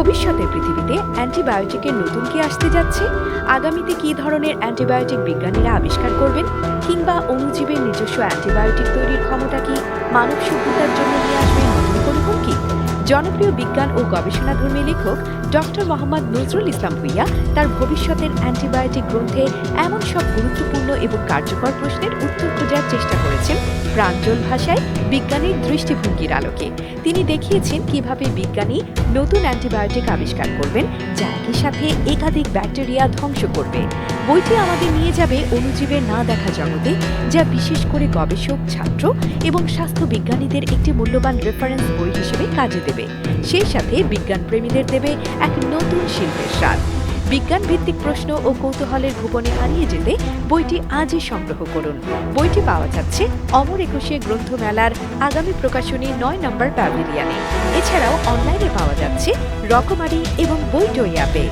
ভবিষ্যতের পৃথিবীতে অ্যান্টিবায়োটিকের নতুন কি আসতে যাচ্ছে? আগামীতে কি ধরনের অ্যান্টিবায়োটিক বিজ্ঞানীরা আবিষ্কার করবেন? কিংবা অণুজীবের নিজস্ব অ্যান্টিবায়োটিক তৈরির ক্ষমতা কি মানব সভ্যতার জন্য নিয়ে আসবে নতুন কোনো হুমকি? জনপ্রিয় বিজ্ঞান ও গবেষণাধর্মী লেখক ডক্টর মোহাম্মদ নজরুল ইসলাম ভুইয়া তার ভবিষ্যতের অ্যান্টিবায়োটিক গ্রন্থে এমন সব গুরুত্বপূর্ণ এবং কার্যকর প্রশ্নের উত্তর খোঁজার চেষ্টা করেছেন প্রাঞ্জল ভাষায় বিজ্ঞানীর দৃষ্টিভঙ্গির আলোকে। তিনি দেখিয়েছেন কীভাবে বিজ্ঞানী নতুন অ্যান্টিবায়োটিক আবিষ্কার করবেন, যা একই সাথে একাধিক ব্যাকটেরিয়া ধ্বংস করবে। বইটি আমাদের নিয়ে যাবে অণুজীবের না দেখা জগতে, যা বিশেষ করে গবেষক, ছাত্র এবং স্বাস্থ্য বিজ্ঞানীদের একটি মূল্যবান রেফারেন্স বই হিসেবে কাজে দেবে। সেই সাথে বিজ্ঞান প্রেমীদের দেবে এক নতুন শিল্পের স্বাদ। বিজ্ঞান ভিত্তিক প্রশ্ন ও কৌতূহলের ভুবনে হারিয়ে যেতে বইটি আজই সংগ্রহ করুন। বইটি পাওয়া যাচ্ছে অমর একুশে গ্রন্থমেলার আগামী প্রকাশনী নয় নম্বর প্যাভিলিয়ানে। এছাড়াও অনলাইনে পাওয়া যাচ্ছে রকমারি এবং বই টই অ্যাপে।